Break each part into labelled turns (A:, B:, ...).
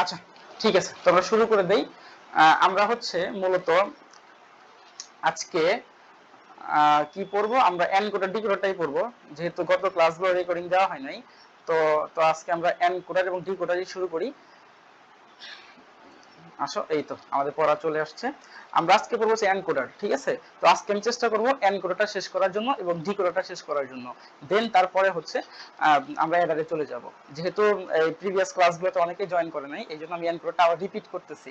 A: আচ্ছা ঠিক আছে তো আমরা শুরু করে দেই। আমরা হচ্ছে মূলত আজকে কি পড়ব? আমরা এন ডিকোডারটাই পড়ব। যেহেতু গত ক্লাসগুলো রেকর্ডিং দেওয়া হয় নাই, তো তো আজকে আমরা এন কোডার এবং ডি কোডারই শুরু করি। আসো, এই তো, আমাদের পড়া চলে আসছে। আমরা আজকে পড়ব হচ্ছে এনকোডার ঠিক আছে? তো আজকে আমি চেষ্টা করব এনকোডারটা শেষ করার জন্য এবং ডিকোডারটা শেষ করার জন্য। দেন তারপরে হচ্ছে আমরা এডারে চলে যাব। যেহেতু এই প্রিভিয়াস ক্লাসগুলোতে অনেকেই জয়েন করে নাই, এই জন্য আমি এনকোডারটা আবার রিপিট করতেছি।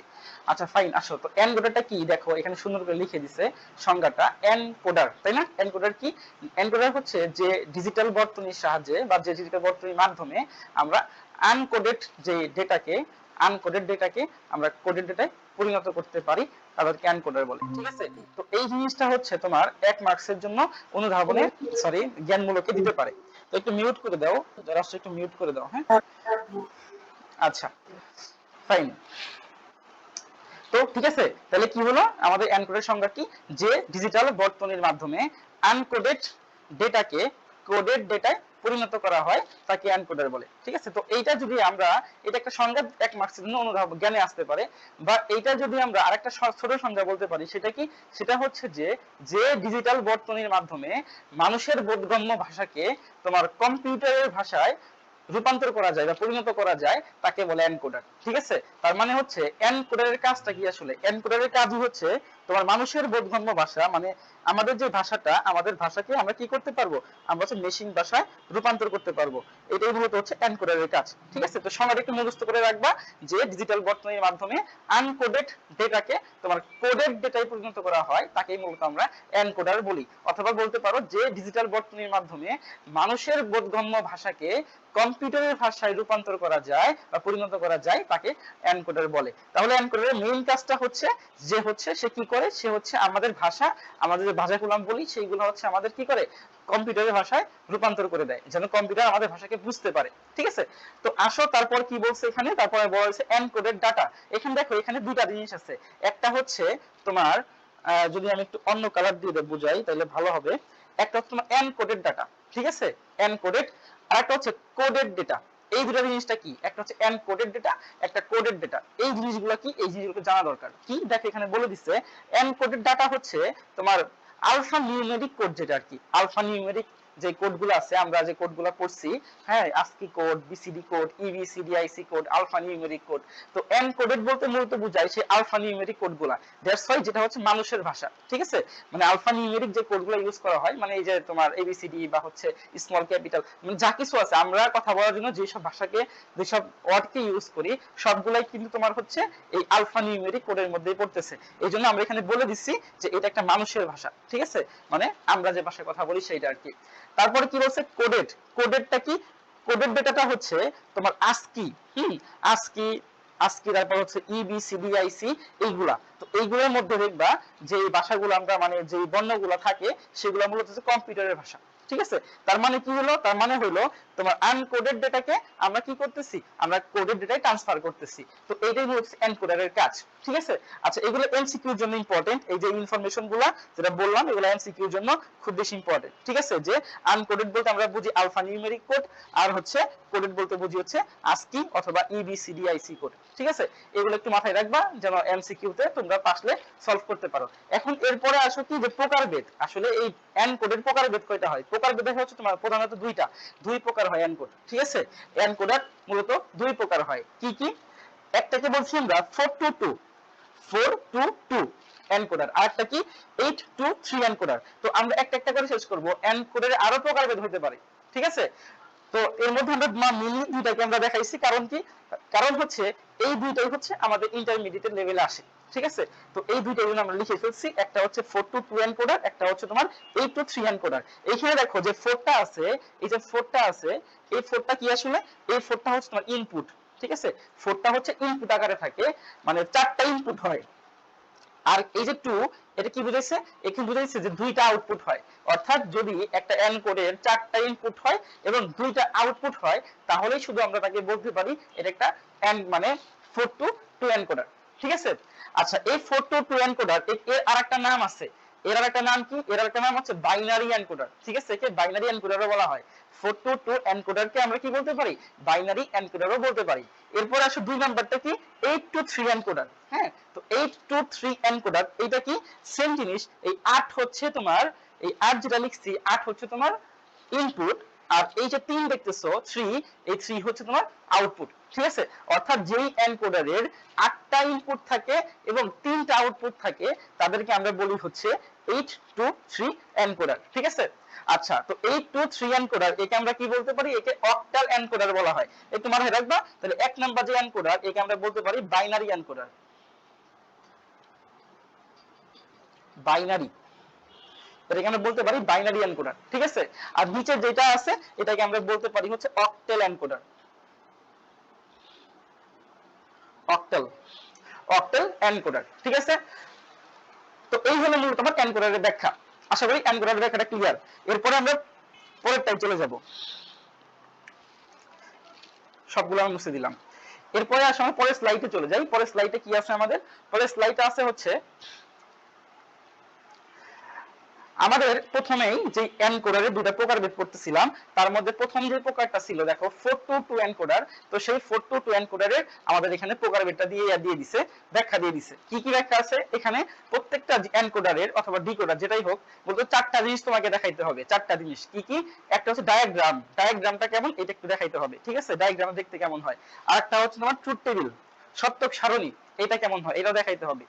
A: আচ্ছা ফাইন আসো। তো এনকোডারটা কি? দেখো, এখানে সুন্দর করে লিখে দিছে সংজ্ঞাটা এনকোডার তাই না? এনকোডার কি? এনকোডার হচ্ছে যে ডিজিটাল বর্তনীর সাহায্যে বা যে ডিজিটাল বর্তনীর মাধ্যমে আমরা আনকোডেড যে ডেটাকে আনকোডেড ডেটাকে আমরা কোডেড ডেটায় পরিণত করতে পারি, তাদেরকে আনকোডার বলে। ঠিক আছে? তো এই জিনিসটা হচ্ছে তোমার এক মার্কসের জন্য অনুধাবনে সরি জ্ঞানমূলকে দিতে পারে। তো একটু মিউট করে দাও আসছে একটু মিউট করে দাও হ্যাঁ? আচ্ছা ফাইন তো ঠিক আছে? তাহলে কি হলো? আমাদের এনকোডের সংজ্ঞা কি? যে ডিজিটাল বর্তনীর মাধ্যমে আনকোডেড ডেটাকে কোডেড ডেটায় পরিণত করা হয় তাকে এনকোডার বলে, ঠিক আছে? তো এইটা যদি আমরা, এটা একটা সংজ্ঞা এক মার্কসের জন্য অনুধাব জ্ঞানে আসতে পারে, বা এইটা যদি আমরা আরেকটা ছোট সংজ্ঞা বলতে পারি, সেটা কি? সেটা হচ্ছে যে যে ডিজিটাল বর্তনীর মাধ্যমে মানুষের বোধগম্য ভাষাকে তোমার কম্পিউটারের ভাষায় রূপান্তর করা যায় বা পরিণত করা যায়, তাকে বলে এনকোডার, ঠিক আছে? তার মানে হচ্ছে এনকোডারের কাজটা কি আসলে? এনকোডারের কাজই হচ্ছে তোমার মানুষের বোধগম্য ভাষা মানে আমাদের যে ভাষাটা, আমাদের ভাষাকে আমরা কি করতে পারব? আমরা হচ্ছে মেশিন ভাষায় রূপান্তর করতে পারব। এটাই মূলত হচ্ছে এনকোডারের কাজ, ঠিক আছে? তো সংজ্ঞাটা একটু মুখস্থ করে রাখবা যে ডিজিটাল বর্তনীর মাধ্যমে আনকোডেড ডেটাকে তোমার কোডেড ডেটায় পরিণত করা হয়, তাকেই মূলত আমরা এনকোডার বলি। অথবা বলতে পারো যে ডিজিটাল বর্তনীর মাধ্যমে মানুষের বোধগম্য ভাষাকে কম্পিউটারের ভাষায় রূপান্তর করা যায় বা পরিণত করা যায়, তাকে এনকোডার বলে। তাহলে এনকোডারের মেইন কাজটা হচ্ছে যে হচ্ছে সে কি করে, সে হচ্ছে আমাদের ভাষা, আমাদের যে ভাষাগুলো আমি বলি, সেইগুলো হচ্ছে আমাদের কি করে? কম্পিউটারের ভাষায় রূপান্তর করে দেয়, যেন কম্পিউটার আমাদের ভাষাকে বুঝতে পারে, ঠিক আছে? তো আসো, তারপর কি বলছে এখানে? তারপরে বলা হয়েছে এনকোডেড ডাটা এখানে দেখো, এখানে দুইটা জিনিস আছে। একটা হচ্ছে তোমার যদি আমি একটু অন্য কালার দিয়ে বুঝাই, তাহলে ভালো হবে। একটা হচ্ছে তোমার এনকোডেড ডাটা ঠিক আছে? এনকোডেড আর একটা হচ্ছে কোডেড ডেটা এই দুটো জিনিসটা কি? একটা হচ্ছে এনকোডেড ডেটা একটা কোডেড ডেটা এই জিনিসগুলো কি? এই জিনিসগুলো জানা দরকার। কি? দেখো, এখানে বলে দিচ্ছে এনকোডেড ডাটা হচ্ছে তোমার আলফা নিউমেরিক কোড যেটা আর কি আলফা নিউমেরিক যে কোডগুলো আছে, আমরা যে কোডগুলো পড়ছি হ্যাঁ ASCII code BCD code EBCDIC code alphanumeric code তো এনকোডেড বলতে মূলত বোঝায় সেই আলফা নিউমেরিক কোডগুলা দ্যাটস ওয়াই যেটা হচ্ছে মানুষের ভাষা, ঠিক আছে? মানে আলফা নিউমেরিক যে কোডগুলো ইউজ করা হয় মানে এই যে তোমার এবিসিডি বা হচ্ছে স্মল ক্যাপিটাল মানে যা কিছু আছে, আমরা কথা বলার জন্য যেসব ভাষাকে, যেসব ওয়ার্ডকে ইউজ করি, সবগুলাই কিন্তু তোমার হচ্ছে এই আলফা নিউমেরিক কোডের মধ্যেই পড়তেছে। এই জন্য আমরা এখানে বলে দিচ্ছি যে এটা একটা মানুষের ভাষা, ঠিক আছে? মানে আমরা যে ভাষায় কথা বলি সেইটা আর কি। তারপরে কি বলছে? কোডেড কোডেডটা কি? কোডেড ডেটাটা হচ্ছে তোমার আস্কি হুম? আস্কি আস্কি তারপর হচ্ছে E ইবি সিডিআইসি এইগুলা। তো এইগুলোর মধ্যে দেখবা যে ভাষাগুলো আমরা মানে যে বর্ণগুলো থাকে, সেগুলো মূলত হচ্ছে কম্পিউটারের ভাষা। ঠিক আছে? তার মানে কি হলো? তার মানে হলো তোমার আনকোডেড ডেটাকে আমরা কি করতেছি? আমরা কোডেড ডেটায় ট্রান্সফার করতেছি। তো এইটাই হচ্ছে এনকোডারের কাজ। ঠিক আছে? আচ্ছা এগুলো এমসিকিউর জন্য ইম্পর্টেন্ট এই যে ইনফরমেশনগুলা যেটা বললাম, এগুলো এমসিকিউর জন্য খুব বেশি ইম্পর্টেন্ট ঠিক আছে? যে আনকোডেড বলতে আমরা বুঝি আলফা নিউমেরিক কোড আর হচ্ছে কোডেড বলতে বুঝি হচ্ছে আস্কি অথবা E ইবিসিডিআইসি কোড ঠিক আছে? এগুলো একটু মাথায় রাখবা, যেন এমসিকিউ তে তোমরা পাসলে সলভ করতে পারো। এখন এরপরে আসো কি? যে প্রকারভেদ। আসলে এই এনকোডের প্রকারভেদ কয়টা হয়? প্রকারভেদ হচ্ছে তোমার, প্রধানত দুইটা। দুই প্রকার হয় এনকোড ঠিক আছে? এনকোডার মূলত দুই প্রকার হয়। কি কি? একটাকে বলছি আমরা? Four two two. Four two two encoder. আরেকটা কি? Eight two three encoder. তো আমরা একটা একটা করে শেষ করব। এনকোডার আরও প্রকারভেদ হতে পারে। ঠিক আছে? তো এর মধ্যে আমরা মিনি দুইটাকে আমরা দেখাইছি, কারণ কি? কারণ হচ্ছে এই দুইটাই হচ্ছে আমাদের ইন্টারমিডিয়েট লেভেলে আসে, ঠিক আছে? তো এই দুইটা জন্য আমরা লিখে ফেলছি, একটা হচ্ছে ফোর টু টু এনকোডার একটা হচ্ছে তোমার এইট টু থ্রি এনকোডার এইখানে দেখো যে ফোরটা আছে, এই যে ফোরটা আছে, এই ফোরটা কি আসলে? এই ফোরটা হচ্ছে তোমার ইনপুট ঠিক আছে? ফোরটা হচ্ছে ইনপুট আকারে থাকে মানে চারটা ইনপুট হয়। আর এই যে টু এটা কি বুঝাইছে? এখানে বুঝাইছে যে দুইটা আউটপুট হয়। অর্থাৎ যদি একটা এন কোডের চারটা ইনপুট হয় এবং দুইটা আউটপুট হয়, তাহলেই শুধু আমরা তাকে বলতে পারি এটা একটা এন মানে ফোর টু টু এনকোডার ঠিক আছে? আচ্ছা এই ফোর টু টু এনকোডার এর আরেকটা নাম আছে। এর একটা নাম কি? এর একটা নাম হচ্ছে বাইনারি এনকোডার ঠিক আছে? একে বাইনারি এনকোডারও বলা হয়। ফোর টু টু এনকোডারকে আমরা কি বলতে পারি? বাইনারি এনকোডারও বলতে পারি। এরপর আসে দুই নাম্বারটা কি? এইট টু থ্রি এনকোডার হ্যাঁ? তো এইট টু থ্রি এনকোডার এটা কি? সেম জিনিস। এই আট হচ্ছে তোমার, এই আট যেটা লিখছি, আট হচ্ছে তোমার ইনপুট আর এই যে তিন দেখতেছো থ্রি এই থ্রি হচ্ছে তোমার আউটপুট ঠিক আছে? অর্থাৎ যেই এনকোডারের আটটা ইনপুট থাকে এবং তিনটা আউটপুট থাকে, তাদেরকে আমরা বলি হচ্ছে এইট টু থ্রি এনকোডার ঠিক আছে? আচ্ছা তো এইট টু থ্রি এনকোডার একে আমরা কি বলতে পারি? একে অক্টাল এনকোডার বলা হয়। একটু মাথায় রাখবা, তাহলে এক নাম্বার যে এনকোডার একে আমরা বলতে পারি বাইনারি এনকোডার বাইনারি এটাকে আমরা বলতে পারি বাইনারি এনকোডার ঠিক আছে? আর নিচে যেটা আছে, এটাকে আমরা বলতে পারি হচ্ছে অক্টেল এনকোডার অক্টেল অক্টেল এনকোডার ঠিক আছে? তো এই হলো মূলত আমার অ্যাঙ্গুলারের ব্যাখ্যা। আশা করি অ্যাঙ্গুলারের ব্যাখ্যাটা ক্লিয়ার এরপরে আমরা পরের টাইপ চলে যাব। সবগুলো আমি মুছে দিলাম। এরপরে আসলে পরের স্লাইডে চলে যাই। পরের স্লাইডে কি আছে আমাদের? পরের স্লাইডে আছে হচ্ছে আমাদের প্রথমেই যে এনকোডারের দুটো প্রকারভেদ পড়তেছিলাম তার মধ্যে প্রথম যে প্রকারটা ছিল, দেখো ফোর টু টু এনকোডার তো সেই ফোর টু টু এনকোডারের আমাদের এখানে প্রকারভেদটা দিয়ে দিয়ে দিছে, ব্যাখ্যা দিয়ে দিছে। কি কি ব্যাখ্যা আছে? এখানে প্রত্যেকটা এনকোডারের অথবা ডিকোডার যেটাই হোক, বলতো চারটা জিনিস তোমাকে দেখাইতে হবে, চারটা জিনিস। কি কি? একটা হচ্ছে ডায়াগ্রাম ডায়াগ্রামটা কেমন? এটা একটু দেখাইতে হবে, ঠিক আছে? ডায়াগ্রাম দেখতে কেমন হয়? আর একটা হচ্ছে তোমার ট্রুথ টেবিল সত্যক সারণী, এটা কেমন হয়? এটা দেখাইতে হবে।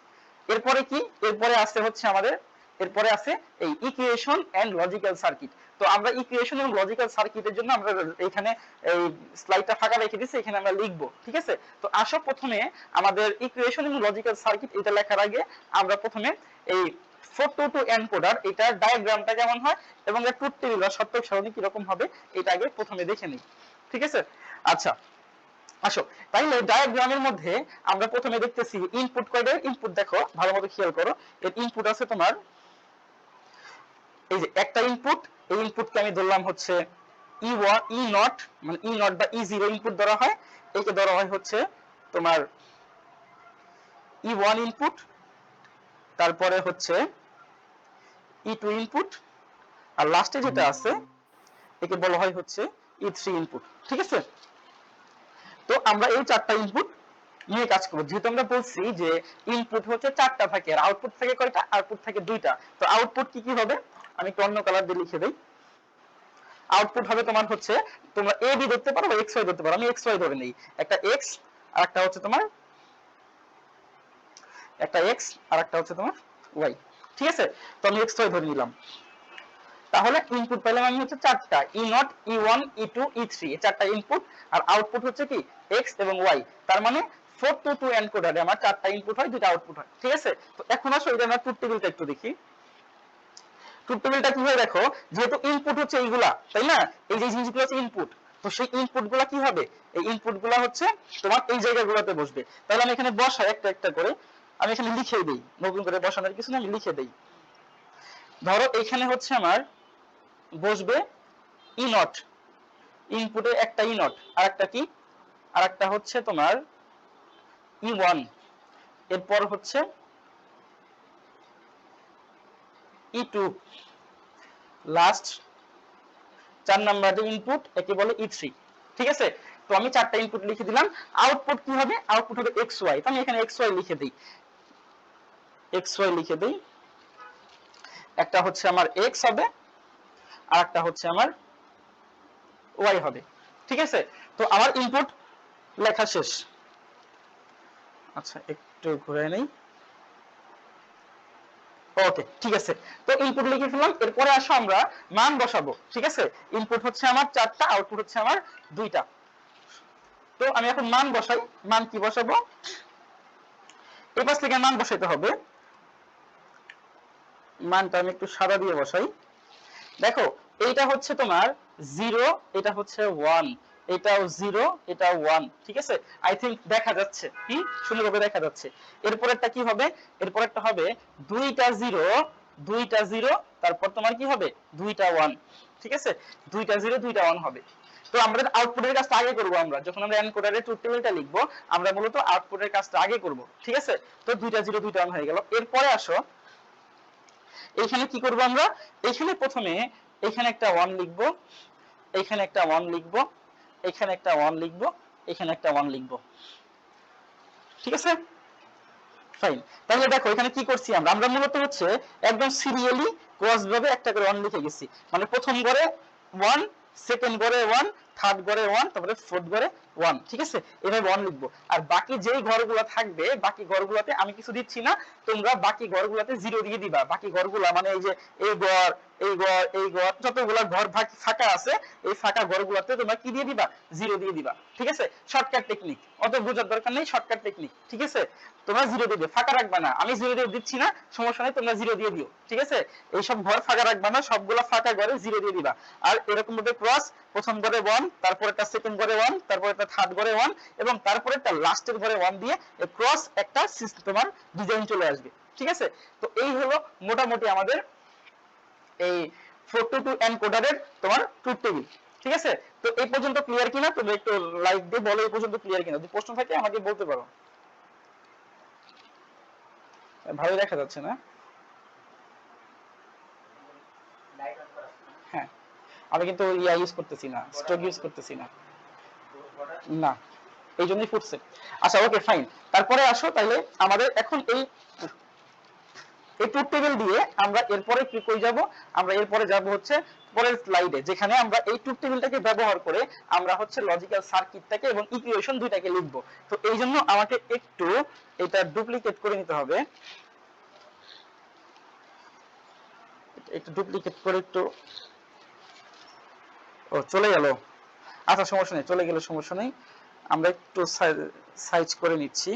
A: এরপরে কি? এরপরে আসতে হচ্ছে আমাদের এরপরে আছে এই ইকুয়েশন এন্ড লজিক্যাল সার্কিট তো আমরা ইকুয়েশন এবং লজিক্যাল সার্কিটের জন্য আমরা এখানে এই স্লাইডটা ফাঁকা রেখে দিয়েছি, এখানে আমরা লিখব, ঠিক আছে? তো আসো প্রথমে আমাদের ইকুয়েশন এবং লজিক্যাল সার্কিট এটা লেখার আগে আমরা প্রথমে এই ফোর টু এনকোডার এটার ডায়াগ্রামটা কেমন হয় এবং এর ট্রুথ টেবিল বা সত্যক সারণী কীরকম হবে, এটা আগে প্রথমে দেখে নিই, ঠিক আছে? আচ্ছা আসো, তাইলে ডায়াগ্রামের মধ্যে আমরা প্রথমে দেখতেছি ইনপুট কোডের ইনপুট দেখো ভালো মতো খেয়াল করো, এর ইনপুট আছে তোমার এই যে একটা ইনপুট এই ইনপুটকে আমি ধরলাম হচ্ছে ই ওয়ান ই নট মানে ই নট বা ই জিরো ইনপুট ধরা হয়। একে ধরা হয় হচ্ছে তোমার ই ওয়ান ইনপুট তারপরে হচ্ছে ই টু ইনপুট আর লাস্টে যেটা আছে, একে বলা হয় হচ্ছে ই থ্রি ইনপুট ঠিক আছে? তো আমরা এই চারটা ইনপুট নিয়ে কাজ করব। যেহেতু আমরা বলছি যে ইনপুট হচ্ছে চারটা থাকে, আর আউটপুট থাকে কয়টা? আউটপুট থাকে দুইটা। তো আউটপুট কি কি হবে? আমি একটু অন্য কালার দিয়ে লিখে দেই। আউটপুট হবে তোমার হচ্ছে, তোমরা এ বি ধরতে পারো বা এক্স ওয়াই ধরতে পারো। আমি এক্স ওয়াই ধরে নেই। একটা এক্স আর একটা হচ্ছে তোমার, একটা এক্স আর একটা হচ্ছে তোমার ওয়াই ঠিক আছে? তো আমি এক্স ওয়াই ধরে নিলাম। তাহলে ইনপুট পেলাম আমি হচ্ছে চারটা। E naught E one E two E three এই চারটা ইনপুট আর আউটপুট হচ্ছে কি? এক্স এবং ওয়াই তার মানে ফোর টু টু এনকোডারে আমার চারটা ইনপুট হয় দুটা আউটপুট হয়। ঠিক আছে? তো এখন আসো এটা আমরা ট্রুথ টেবিলটা একটু দেখি। ট্রুথ কীভাবে দেখো? যেহেতু ইনপুট হচ্ছে এইগুলা, তাই না? এই যে জিনিসগুলো হচ্ছে ইনপুট তো সেই ইনপুটগুলা কি হবে? এই ইনপুটগুলা হচ্ছে তোমার এই জায়গাগুলোতে বসবে। তাহলে আমি এখানে বসাই একটা একটা করে, আমি এখানে লিখে দিই। নতুন করে বসানোর কিছু না, আমি লিখে দেই। ধরো এখানে হচ্ছে আমার বসবে ই নট ইনপুটে একটা ই নট আর একটা কি? আর একটা হচ্ছে তোমার ই ওয়ান এরপর হচ্ছে ই টু লাস্ট চার নাম্বার যে ইনপুট একে বলে ই থ্রি ঠিক আছে? তো আমি চারটা ইনপুট লিখে দিলাম। আউটপুট কি হবে? আউটপুট হবে এক্স ওয়াই তো আমি এখানে এক্স ওয়াই লিখে দিই। এক্স ওয়াই লিখে দিই। একটা হচ্ছে আমার এক্স হবে, আর একটা হচ্ছে আমার ওয়াই হবে। ঠিক আছে? তো আমার ইনপুট লেখা শেষ। আচ্ছা একটু ঘুরে নেই। ওকে ঠিক আছে। তো ইনপুট লিখে ফেললাম, এরপরে আসো আমরা মান বসাবো, ঠিক আছে? ইনপুট হচ্ছে আমার চারটা আউটপুট হচ্ছে আমার দুইটা। তো আমি এখন মান বসাই, মান কি বসাবো? এই পাশ থেকে মান বসাইতে হবে। মানটা আমি একটু সাদা দিয়ে বসাই। দেখো, এইটা হচ্ছে তোমার জিরো এটা হচ্ছে ওয়ান এটাও জিরো এটা ওয়ান ঠিক আছে? আই থিঙ্ক দেখা যাচ্ছে। কি? সুন্দরভাবে দেখা যাচ্ছে। এরপরেরটা কি হবে? এরপরেরটা হবে দুইটা জিরো দুইটা জিরো তারপর তোমার কি হবে? দুইটা ওয়ান ঠিক আছে? দুইটা জিরো দুইটা ওয়ান হবে। তো আমাদের আউটপুটের কাজটা আগে করব আমরা। যখন আমরা এনকোডারের ট্রুথ টেবিলটা লিখব, আমরা মূলত আউটপুটের কাজটা আগে করব, ঠিক আছে? তো দুইটা জিরো দুইটা ওয়ান হয়ে গেল। এরপরে আসো। এইখানে কি করব আমরা? এইখানে প্রথমে এইখানে একটা ওয়ান লিখব এইখানে একটা ওয়ান লিখব এখানে একটা ওয়ান লিখব, এখানে একটা ওয়ান লিখব। ঠিক আছে? ফাইন তাহলে দেখো, এখানে কি করছি আমরা? আমরা মূলত হচ্ছে একদম সিরিয়ালি ক্রস ভাবে একটা করে ওয়ান লিখে গেছি। মানে প্রথম ঘরে ওয়ান সেকেন্ড ঘরে ওয়ান থার্ড ঘরে ওয়ান তারপরে ফোর্থ ঘরে ওয়ান ঠিক আছে? এভাবে ওয়ান লিখব। আর বাকি যেই ঘরগুলো থাকবে, বাকি ঘরগুলোতে আমি কিছু দিচ্ছি না, তোমরা বাকি ঘরগুলোতে জিরো দিয়ে দিবা। বাকি ঘরগুলা মানে এই যে এই ঘর এই ঘর এই ঘর, যতগুলা ঘর ফাঁক- আছে, এই ফাঁকা ঘরগুলোতে তোমরা কি দিয়ে দিবা? জিরো দিয়ে দিবা, ঠিক আছে? শর্টকাট টেকনিক অত বোঝার দরকার নেই শর্টকাট টেকনিক ঠিক আছে? তোমরা জিরো দিও, ফাঁকা রাখবা না। আমি জিরো দিয়ে দিচ্ছি না, সমস্যা নেই, তোমরা জিরো দিয়ে দিও, ঠিক আছে? এইসব ঘর ফাঁকা রাখবা না, সবগুলো ফাঁকা ঘরে জিরো দিয়ে দিবা। আর এরকম ভাবে ক্রস প্রথম ঘরে ওয়ান তারপর একটা সেকেন্ড ঘরে ওয়ান তারপর একটা থার্ড ঘরে ওয়ান এবং তারপরে একটা লাস্টের ঘরে ওয়ান দিয়ে ক্রস একটা তোমার ডিজাইন চলে আসবে। ঠিক আছে? তো এই হলো মোটামুটি আমাদের এই ফোর টু টু এনকোডারের তোমার ট্রুথ টেবিল ঠিক আছে? তো এই পর্যন্ত ক্লিয়ার কিনা? তুমি একটু লাইক দিয়ে বলো এই পর্যন্ত ক্লিয়ার কিনা। যদি প্রশ্ন থাকে আমাকে বলতে পারো। ভালো দেখা যাচ্ছে না হ্যাঁ আমি কিন্তু ইয়া ইউজ করতেছি না স্টক ইউজ করতেছি না। না, এই জন্যই ফুটছে। আচ্ছা ওকে ফাইন তারপরে আসো তাহলে আমাদের এখন এই এই ট্রুথ টেবিল দিয়ে আমরা এরপরে কি কই যাব? আমরা এরপরে যাব হচ্ছে পরের স্লাইডে যেখানে আমরা এই ট্রুথ টেবিলটাকে ব্যবহার করে আমরা হচ্ছে লজিক্যাল সার্কিটটাকে এবং ইকুয়েশন দুইটাকে লিখব। তো এই জন্য আমাকে একটু এটা ডুপ্লিকেট করে নিতে হবে। একটু ডুপ্লিকেট করে একটু ও, চলে গেল। আচ্ছা সমস্যা নেই, চলে গেলে সমস্যা নেই। আমরা একটু সাইজ করে নিচ্ছি।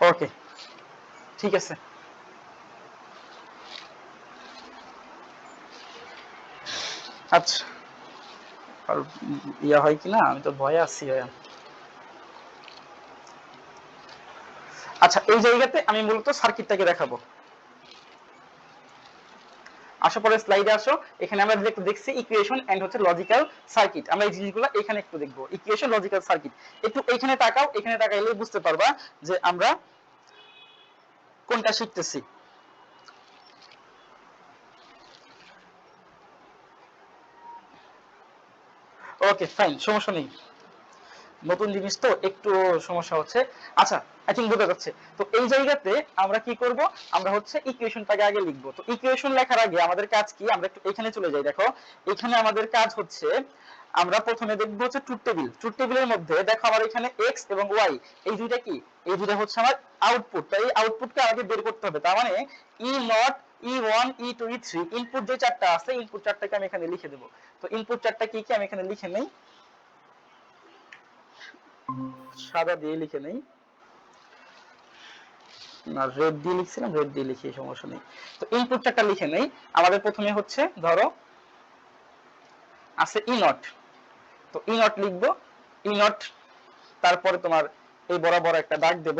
A: ওকে, ঠিক আছে। আচ্ছা আর ইয়া হয় কিনা? আমি তো ভয়ে আছি আচ্ছা এই জায়গাতে আমি মূলত সার্কিটটাকে দেখাবো। আসো পরে স্লাইডে আসো এখানে আমরা একটু দেখছি ইকুয়েশন এন্ড হচ্ছে লজিক্যাল সার্কিট আমরা এই জিনিসগুলো এখানে একটু দেখব। ইকুয়েশন লজিক্যাল সার্কিট একটু এখানে তাকাও, এখানে তাকাইলে বুঝতে পারবা যে আমরা কোনটা শিখতেছি। ওকে ফাইন সমস্যা নেই। নতুন জিনিস তো একটু সমস্যা হচ্ছে। আচ্ছা আই থিঙ্ক বোঝা যাচ্ছে। তো এই জায়গাতে আমরা কি করব? আমরা হচ্ছে ইকুয়েশনটাকে আগে লিখব। তো ইকুয়েশন লেখার আগে আমাদের কাজ কি? আমরা একটু এখানে চলে যাই, দেখো। এখানে আমাদের কাজ হচ্ছে, আমরা প্রথমে দেখব হচ্ছে ট্রুথ টেবিল ট্রুথ টেবিলের মধ্যে দেখো আমার এখানে এক্স এবং ওয়াই এই দুইটা কি? এই দুইটা হচ্ছে আমার আউটপুট তাই এই আউটপুটটা আগে বের করতে হবে। তার মানে E naught E one E two E three input যে চারটা আছে ইনপুট চারটাকে আমি এখানে লিখে দেবো। তো ইনপুট চারটা কি কি আমি এখানে লিখে নেই? সাদা দিয়ে লিখে নেই। না রেড দিয়ে লিখছিলাম রেড দিয়ে লিখি সমস্যা নেই। তো ইনপুট চারটা লিখে নেই। আমাদের প্রথমে হচ্ছে, ধরো, আছে ই তো ই লিখব। ই তারপরে তোমার এই বরাবর একটা দাগ দেব।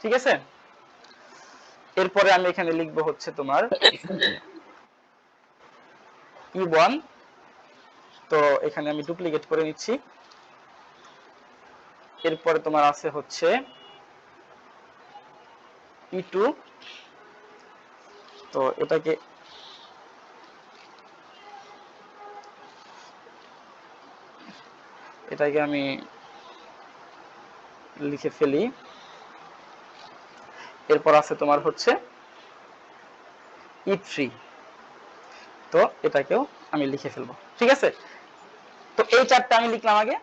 A: ঠিক আছে? এরপরে আমি এখানে লিখব হচ্ছে তোমার ই ওয়ান তো এখানে আমি ডুপ্লিকেট করে নিচ্ছি। এরপরে তোমার আছে হচ্ছে ই টু তো এটাকে এটাকে আমি লিখে ফেলি। এরপর আছে তোমার হচ্ছে ই থ্রি তো এটাকেও আমি লিখে ফেলব, ঠিক আছে? তো এই চারটা আমি লিখলাম আগে।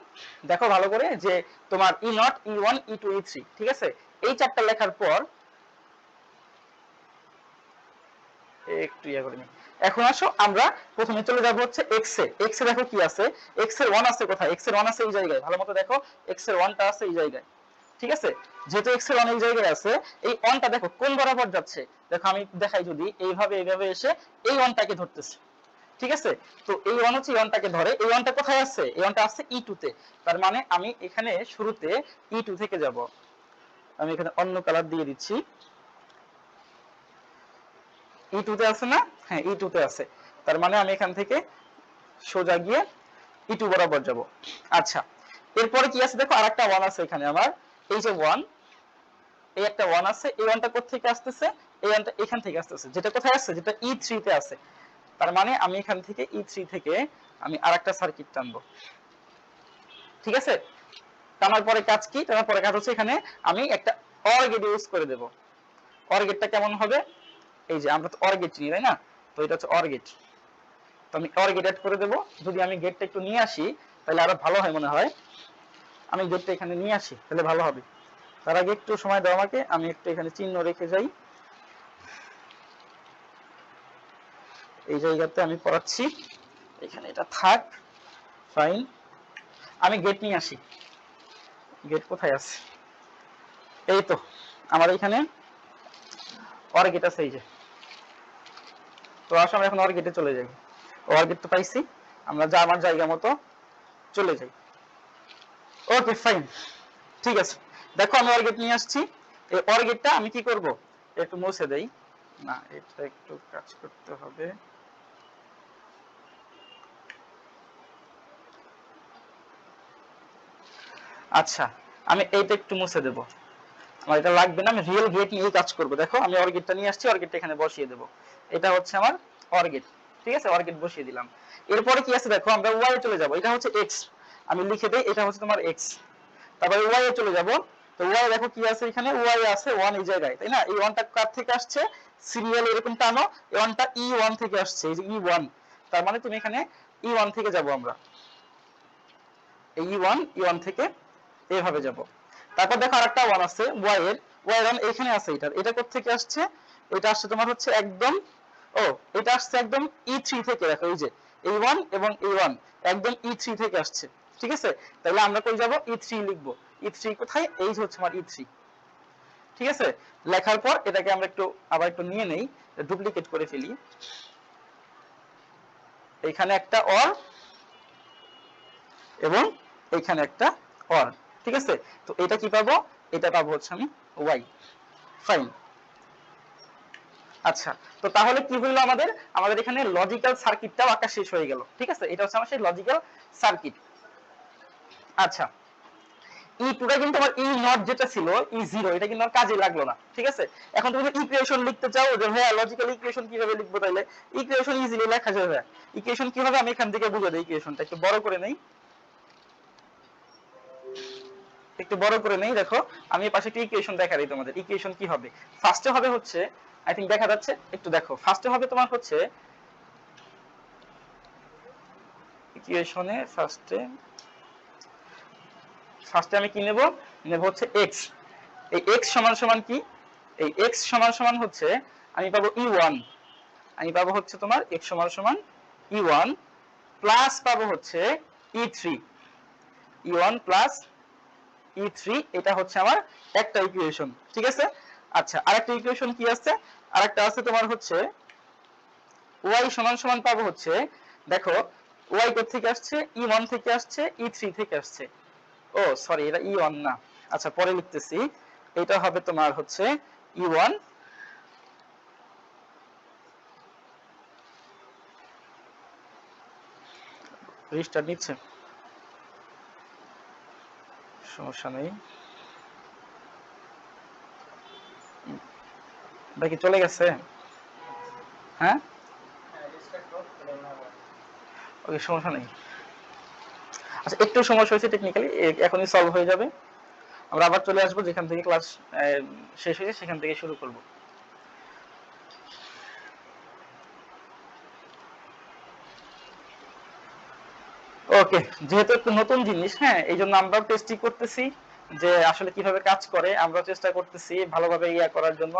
A: দেখো ভালো করে যে তোমার E naught E one E two E three ঠিক আছে? এই চারটা লেখার পর একটু ইয়ে করে এখন আসো, আমরা প্রথমে চলে যাব হচ্ছে এক্স এ। এক্স এ দেখো কি আছে? এক্সের ওয়ান আছে কোথায়? এক্সের ওয়ান আছে এই জায়গায়। ভালো মতো দেখো এক্সের ওয়ানটা আছে এই জায়গায়। ঠিক আছে? যেহেতু এক্সের ওয়ান এই জায়গায় আছে, এই ওয়ানটা দেখো কোন বরাবর যাচ্ছে? দেখো আমি দেখাই যদি, এইভাবে এইভাবে এসে এই ওয়ানটাকে ধরতেছে। ঠিক আছে? তো এই ওয়ান হচ্ছে এই ওয়ানটাকে ধরে। এই ওয়ানটা কোথায় আছে এই ওয়ানটা আছে ই টু তে। তার মানে আমি এখানে শুরুতে ই টু থেকে যাব। আমি এখানে অন্য কালার দিয়ে দিচ্ছি। ই টুতে আছে না? হ্যাঁ ই টুতে আছে। তার মানে আমি এখান থেকে সোজা গিয়ে ই টু বরাবর যাব। আচ্ছা এরপরে কি আছে? দেখো আরেকটা ওয়ান আছে এখানে আমার। এই যে ওয়ান এই একটা ওয়ান আছে, এই ওয়ানটা কোথেকে আসতেছে? এই ওয়ানটা এখান থেকে আসতেছে। যেটা কোথায় আসছে? যেটা ই থ্রিতে আছে। তার মানে আমি এখান থেকে ই থ্রি থেকে আমি আরেকটা সার্কিট টানবো। ঠিক আছে? টানার পরে কাজ কি? টানার পরে কাজ হচ্ছে এখানে আমি একটা অর গেট ইউজ করে দেব। অর গেটটা কেমন হবে? এই যে আমরা তো অর গেট চিনি, তাই না? তো এটা হচ্ছে অর গেট তো আমি অর গেট অ্যাড করে দেব। যদি আমি গেটটা একটু নিয়ে আসি, তাহলে আরও ভালো হয় মনে হয়। আমি গেটটা এখানে নিয়ে আসি, তাহলে ভালো হবে। তার আগে একটু সময় দাও আমাকে, আমি একটু এখানে চিহ্ন রেখে যাই। এই জায়গাতে আমি পড়াচ্ছি। এখানে এটা থাক ফাইন আমি গেট নিয়ে আসি। গেট কোথায় আছে? এই তো, আমার এখানে অর গেট আছে, এই যে। তো আসো, আমরা এখন অর গেটে চলে যাই। অর গেট তো পাইছি। আমরা যা আমার জায়গা মতো চলে যাই। ওকে ফাইন ঠিক আছে। দেখো, আমি অর গেট নিয়ে আসছি। এই অর গেটটা আমি কি করব? একটু মুছে দেই। না, এটা একটু কাজ করতে হবে। আচ্ছা আমি এইটা একটু মুছে দেব। আমার এটা লাগবে না, আমি রিয়েল গেট নিয়ে কাজ করব। দেখো, আমি অর্গেটটা নিয়ে আসছি অর্গেটটা এখানে বসিয়ে দেব। এটা হচ্ছে আমার অর্গেট ঠিক আছে? অর্গেট বসিয়ে দিলাম। এরপরে কি আছে? দেখো, আমরা ওয়াই চলে যাব। এটা হচ্ছে এক্স আমি লিখে দেই, এটা হচ্ছে তোমার এক্স তারপরে ওয়াই এ চলে যাব। তো ওয়াই দেখো কি আছে এখানে? ওয়াই আছে ওয়ান এই জায়গায়, তাই না? এই ওয়ানটা কার থেকে আসছে? সিরিয়াল এরকম টানো, এই ওয়ানটা ই ওয়ান থেকে আসছে, এই যে ই ওয়ান তার মানে তুমি এখানে ই ওয়ান থেকে যাব আমরা। এই ই ওয়ান ই ওয়ান থেকে এইভাবে যাব। তারপর দেখো আরেকটা ওয়ান আছে ওয়াই এর। ওয়াই ওয়ান এখানে আছে এটা। এটা থেকে আসছে? এটা আসছে তোমার হচ্ছে একদম, ও, এটা আসছে একদম ই থ্রি থেকে, দেখো এই যে। এই ওয়ান এবং এই ওয়ান একদম ই থ্রি থেকে আসছে। ঠিক আছে? তাহলে আমরা কই যাব? ই থ্রি লিখব। ই থ্রি কোথায়? এই হচ্ছে আমার ই থ্রি ঠিক আছে? লেখার পর এটাকে আমরা একটু, আবার একটু নিয়ে নেই ডুপ্লিকেট করে ফেলি। এখানে একটা অর এবং এখানে একটা অর ঠিক আছে? তো এটা কি পাবো? এটা পাবো হচ্ছে আমি ওয়াই ফাইন আচ্ছা তো তাহলে কি হইল আমাদের? আমাদের এখানে লজিক্যাল সার্কিটটাও আঁকা শেষ হয়ে গেল। ঠিক আছে? এটা হচ্ছে আমার সেই লজিক্যাল সার্কিট আচ্ছা। ই টুটা কিন্তু আমার ই নট যেটা ছিল ই জিরো এটা কিন্তু আমার কাজে লাগল না, ঠিক আছে? এখন তুমি ইকুয়েশন লিখতে চাও, যে হ্যাঁ লজিক্যাল ইকুয়েশন কীভাবে লিখব তাইলে? ইকুয়েশন ইজিলি লেখা যাবে ইকুয়েশন কীভাবে আমি এখান থেকে বুঝে দেই ইকুয়েশনটা একটু বড় করে নেই। একটু বড় করে নেই, দেখো। আমি পাশে একটা ইকুয়েশন দেখা দিই তোমাদের। ইকুয়েশন কি হবে? ফার্স্টে হবে হচ্ছে আই থিংক দেখা যাচ্ছে, একটু দেখো। ফার্স্টে হবে তোমার হচ্ছে ইকুয়েশনে ফার্স্টে ফার্স্টে আমি কি নেব? নেব হচ্ছে x এই x সমান সমান কি? এই x সমান সমান হচ্ছে আমি পাবো e1 আমি পাবো হচ্ছে তোমার x সমান সমান e1 প্লাস পাবো হচ্ছে e3 e1 প্লাস E3 এটা হচ্ছে আমার একটা ইকুয়েশন ঠিক আছে? আচ্ছা আরেকটা ইকুয়েশন কি আছে? আরেকটা আছে তোমার হচ্ছে y সমান সমান পাবো হচ্ছে, দেখো, y কোথা থেকে আসছে E1 থেকে আসছে E3 থেকে আসছে। ও সরি এটা E1 না। আচ্ছা পরে লিখতেছি। এটা হবে তোমার হচ্ছে E1 রিস্টার্ট নিচ্ছে। সমস্যা নেই। বাকি চলে গেছে? হ্যাঁ? ওকে সমস্যা নেই। আচ্ছা একটু সমস্যা হয়েছে টেকনিক্যালি এখনই সলভ হয়ে যাবে। আমরা আবার চলে আসব, যেখান থেকে ক্লাস শেষ হয়েছে, সেখান থেকে শুরু করব। ওকে, যেহেতু একটু নতুন জিনিস হ্যাঁ এই জন্য আমরাও টেস্টিং করতেছি, যে আসলে কীভাবে কাজ করে আমরা চেষ্টা করতেছি ভালোভাবে ইয়া করার জন্য।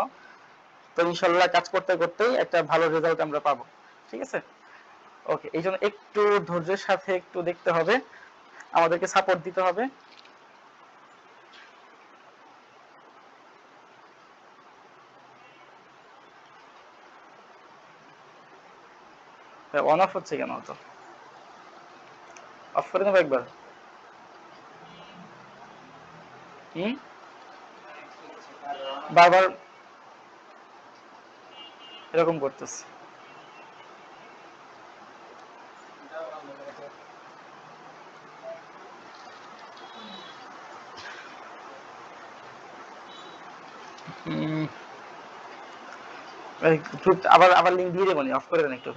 A: তো ইনশাল্লাহ কাজ করতে করতেই একটা ভালো রেজাল্ট আমরা পাবো। ঠিক আছে? ওকে, এই জন্য একটু ধৈর্যের সাথে একটু দেখতে হবে। আমাদেরকে সাপোর্ট দিতে হবে। অন অফ হচ্ছে কেন তো অফ করে নেব একবার। হুম? বারবার এরকম করতেছে। আবার আবার লিঙ্ক দিয়ে দেবো অফ করে দেন একটু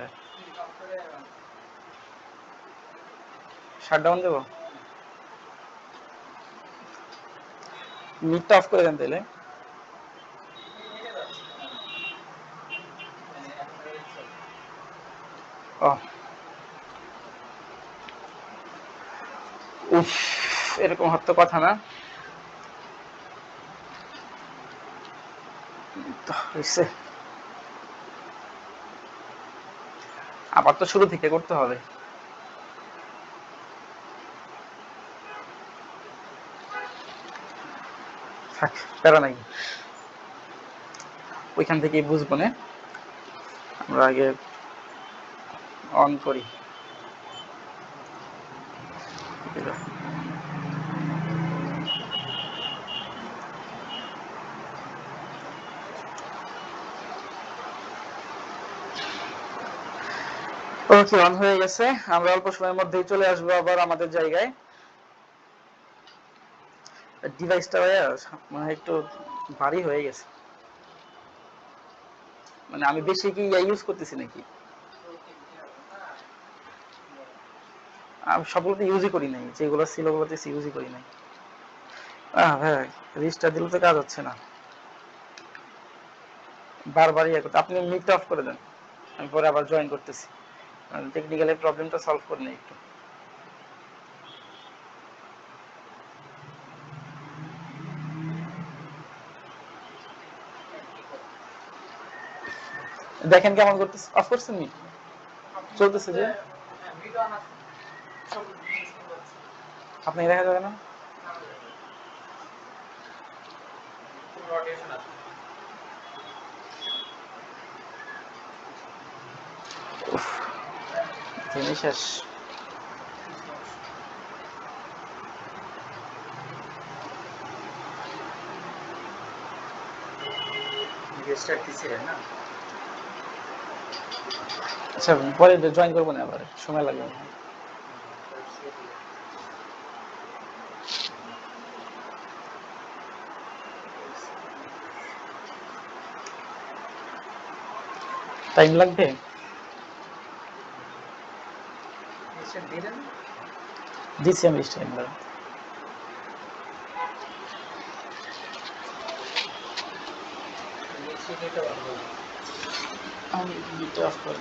A: শাট ডাউন দেবো? মিটটা অফ করে দেন তাহলে উফ, এরকম হতো কথা না। তো হইছে। আবার তো শুরু থেকে করতে হবে। প্যারা নাই। ওইখান থেকেই বুঝব না। আমরা আগে অন করি। ওকে অন হয়ে গেছে। আমরা অল্প সময়ের মধ্যেই চলে আসব আবার আমাদের জায়গায়। ডিভাইসটা মানে একটু ভারী হয়ে গেছে। মানে আমি বেশি কি ইউজ করতেছি নাকি? আমি সবগুলোতে ইউজই করি নাই। যেগুলো ছিল ওগুলোতে ইউজই করি নাই। হ্যাঁ রিস্টার দিলে তো কাজ হচ্ছে না। বারবার ইয়ে করতে আপনি মিটটা অফ করে দেন। আমি পরে আবার জয়েন করতেছি। টেকনিক্যালি প্রবলেমটা সলভ করে নিই একটু। দেখেন কেমন করতেছে। অফ করছেন নি? চলতেছে যে? আপনি দেখা যাবে না? জিনিস শেষ।
B: রেজিস্টার দিছিলেন না?
A: আচ্ছা পরে জয়েন করব না আবার সময় লাগবে টাইম লাগবে?
B: forbidden? This semester,
A: madam. Only bit of course.